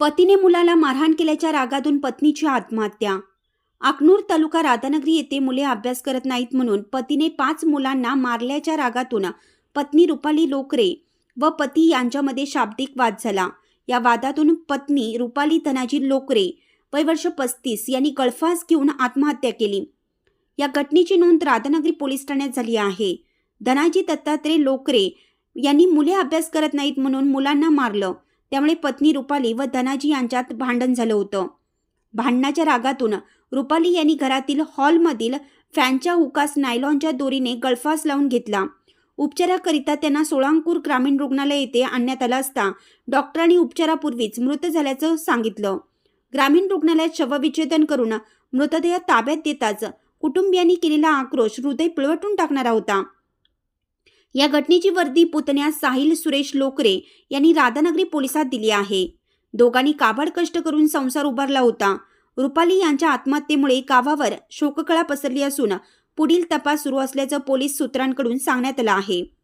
पतीने मुलाला मारहाण केल्याच्या रागातून पत्नीची आत्महत्या. अकनूर तालुका राधानगरी येथे मुले अभ्यास करत नाहीत म्हणून पतीने पाच मुलांना मारल्याच्या रागातून पत्नी रुपाली लोकरे व पती यांच्यामध्ये शाब्दिक वाद झाला. या वादातून पत्नी रुपाली धनाजी लोकरे वय वर्ष पस्तीस यांनी गळफास घेऊन आत्महत्या केली. या घटनेची नोंद राधानगरी पोलीस ठाण्यात झाली आहे. धनाजी दत्तात्रय लोकरे यांनी मुले अभ्यास करत नाहीत म्हणून मुलांना मारलं. त्यामुळे पत्नी रुपाली व धनाजी यांच्यात भांडण झालं होतं. भांडणाच्या रागातून रुपाली यांनी घरातील हॉलमधील फॅनच्या हुकास नायलॉनच्या दोरीने गळफास लावून घेतला. उपचाराकरिता त्यांना सोळांकूर ग्रामीण रुग्णालय येथे आणण्यात आलं असता डॉक्टरांनी उपचारापूर्वीच मृत झाल्याचं सांगितलं. ग्रामीण रुग्णालयात शवविच्छेदन करून मृतदेह ताब्यात देताच कुटुंबियांनी केलेला आक्रोश हृदय पिळवटून टाकणारा होता. या घटनेची वर्दी पुतण्या साहिल सुरेश लोकरे यांनी राधानगरी पोलिसात दिली आहे. दोघांनी काबाड कष्ट करून संसार उभारला होता. रुपाली यांच्या आत्महत्येमुळे गावावर शोककळा पसरली असून पुढील तपास सुरू असल्याचं पोलीस सूत्रांकडून सांगण्यात आलं आहे.